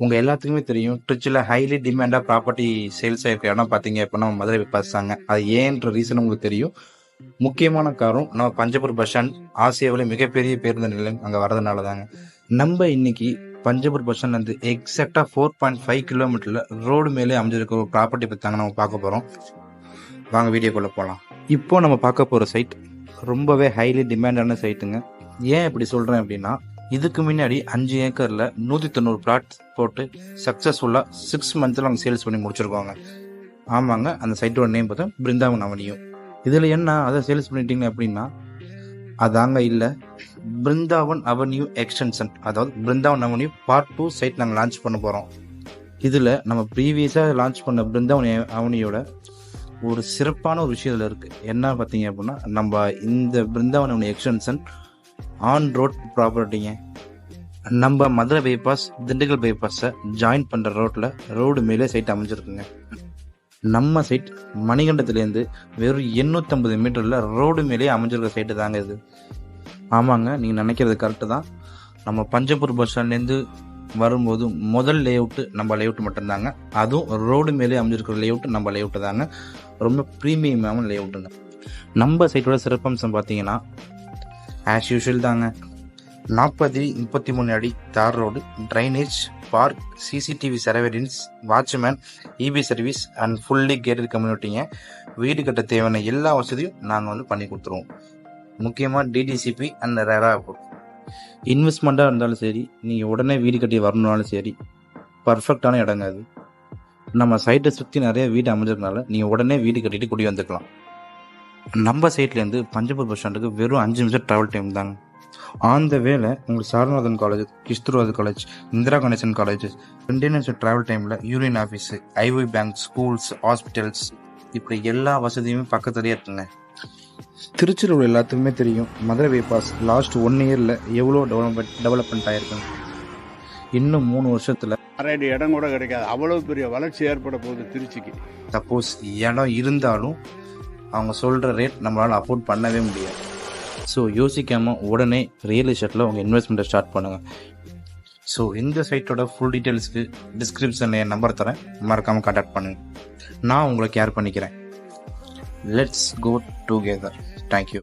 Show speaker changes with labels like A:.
A: உங்கள் எல்லாத்துக்குமே தெரியும். ட்ரிச்சில் ஹைலி டிமாண்டாக ப்ராப்பர்ட்டி சேல்ஸ் ஆகிருக்க இடம் பார்த்தீங்க அப்படின்னா நம்ம மதுரை பசாங்க அது ஏன்ற ரீசன் உங்களுக்கு தெரியும். முக்கியமான காரணம் நம்ம பஞ்சபூர் பஸ் ஸ்டாண்ட் ஆசியாவிலே மிகப்பெரிய பேருந்து நிலையம் அங்கே வரதுனால தாங்க நம்ம இன்னைக்கு பஞ்சபூர் பஸ் ஸ்டாண்ட்லேருந்து எக்ஸாக்டாக ஃபோர் பாயிண்ட் ஃபைவ் கிலோமீட்டரில் ரோடு மேலே அமைஞ்சிருக்க ஒரு ப்ராப்பர்ட்டி பற்றி தாங்க நம்ம பார்க்க போகிறோம் வாங்க வீடியோக்குள்ளே போகலாம் இப்போ நம்ம பார்க்க போகிற சைட் ரொம்பவே ஹைலி டிமாண்டான சைட்டுங்க ஏன் இப்படி சொல்கிறேன் அப்படின்னா இதுக்கு முன்னாடி அஞ்சு ஏக்கர்ல நூத்தி தொண்ணூறு பிளாட் போட்டு சக்சஸ்ஃபுல்லா சிக்ஸ் மந்த்ல அவங்க சேல்ஸ் பண்ணி முடிச்சிருக்காங்க. ஆமாங்க அந்த சைட்டோட நேம் பார்த்தா பிருந்தாவன் அவனியும். இதுல என்ன அதை சேல்ஸ் பண்ணிட்டீங்க அப்படின்னா அதாங்க இல்ல பிருந்தாவன் அவென்யூ எக்ஸ்டென்ஷன் அதாவது Brindavan avenue part two site நாங்கள் லான்ச் பண்ண போறோம். இதுல நம்ம ப்ரீவியஸாக லான்ச் பண்ண பிருந்தாவன் அவனியோட ஒரு சிறப்பான ஒரு விஷயம் இதுல இருக்கு. என்ன பார்த்தீங்க அப்படின்னா நம்ம இந்த Brindavan avenue extension on road ப்ராப்பர்ட்டிங்க நம்ம மதுரை பைபாஸ் திண்டுக்கல் பைபாஸை ஜாயின் பண்ணுற ரோட்டில் ரோடு மேலே சைட் அமைஞ்சிருக்குங்க. நம்ம சைட் மணிகண்டத்துலேருந்து வெறும் எண்ணூற்றம்பது மீட்டரில் ரோடு மேலே அமைஞ்சிருக்க சைட்டு தாங்க இது. ஆமாங்க நீங்கள் நினைக்கிறது கரெக்டு தான். நம்ம பஞ்சப்பூர் பஸ் ஸ்டாண்ட்லேருந்து வரும்போது முதல் லே அவுட்டு நம்ம லேஅவுட் மட்டும்தாங்க. அதுவும் ரோடு மேலே அமைஞ்சிருக்கிற லே அவுட்டு நம்ம லேஅவுட்டு தாங்க. ரொம்ப ப்ரீமியமான லேஅவுட்டுங்க நம்ம சைட்டோட சிறப்பம்சம் பார்த்தீங்கன்னா ஆஸ் யூஷுவல் தாங்க. நாற்பது முப்பத்தி மூணு அடி தார் road drainage park CCTV surveillance watchman EB service and fully gated கம்யூனிட்டிங்க வீடு கட்ட தேவையான எல்லா வசதியும் நாங்கள் வந்து பண்ணி கொடுத்துருவோம். முக்கியமாக டிடிசிபி அண்ட் ரெரா இன்வெஸ்ட்மெண்ட்டாக இருந்தாலும் சரி நீங்கள் உடனே வீடு கட்டி வரணுனாலும் சரி பர்ஃபெக்டான இடங்க அது. நம்ம சைட்டை சுற்றி நிறைய வீடு அமைஞ்சதுனால நீங்கள் உடனே வீடு கட்டிட்டு குடி வந்துக்கலாம். நம்ம சைட்லேருந்து பஞ்சபூர் பஸ் ஸ்டாண்டுக்கு வெறும் அஞ்சு நிமிஷம் ட்ராவல் டைம் தாங்க. ஆன் த வேல உங்களுக்கு சாரநாதன் காலேஜ் கிஸ்துராது காலேஜ் இந்திரா கணேசன் காலேஜ் ரெண்டே நிமிஷம் ட்ராவல் டைமில் union office IO bank schools hospitals இப்படி எல்லா வசதியுமே பக்கத்துலேயே இருக்குங்க. திருச்சியில் உள்ள எல்லாத்துக்குமே தெரியும் மதுரை பைபாஸ் லாஸ்ட் ஒன் இயரில் எவ்வளோ டெவலப்மெண்ட் டெவலப்மெண்ட் ஆயிருக்குங்க. இன்னும் மூணு வருஷத்தில்
B: அரையடி இடம் கூட கிடைக்காது. அவ்வளவு பெரிய வளர்ச்சி ஏற்பட போகுது திருச்சிக்கு.
A: சப்போஸ் இடம் இருந்தாலும் அவங்க சொல்கிற ரேட் நம்மளால் அஃபோர்ட் பண்ணவே முடியாது. ஸோ யோசிக்காமல் உடனே ரியல் எஸ்டேட்டில் உங்கள் இன்வெஸ்ட்மெண்ட்டை ஸ்டார்ட் பண்ணுங்கள் ஸோ இந்த சைட்டோட ஃபுல் டீட்டெயில்ஸ்க்கு டிஸ்கிரிப்ஷனில் என் நம்பர் தரேன். மறக்காமல் கான்டாக்ட் பண்ணுங்கள் நான் உங்களை கேர் பண்ணிக்கிறேன். Let's go together thank you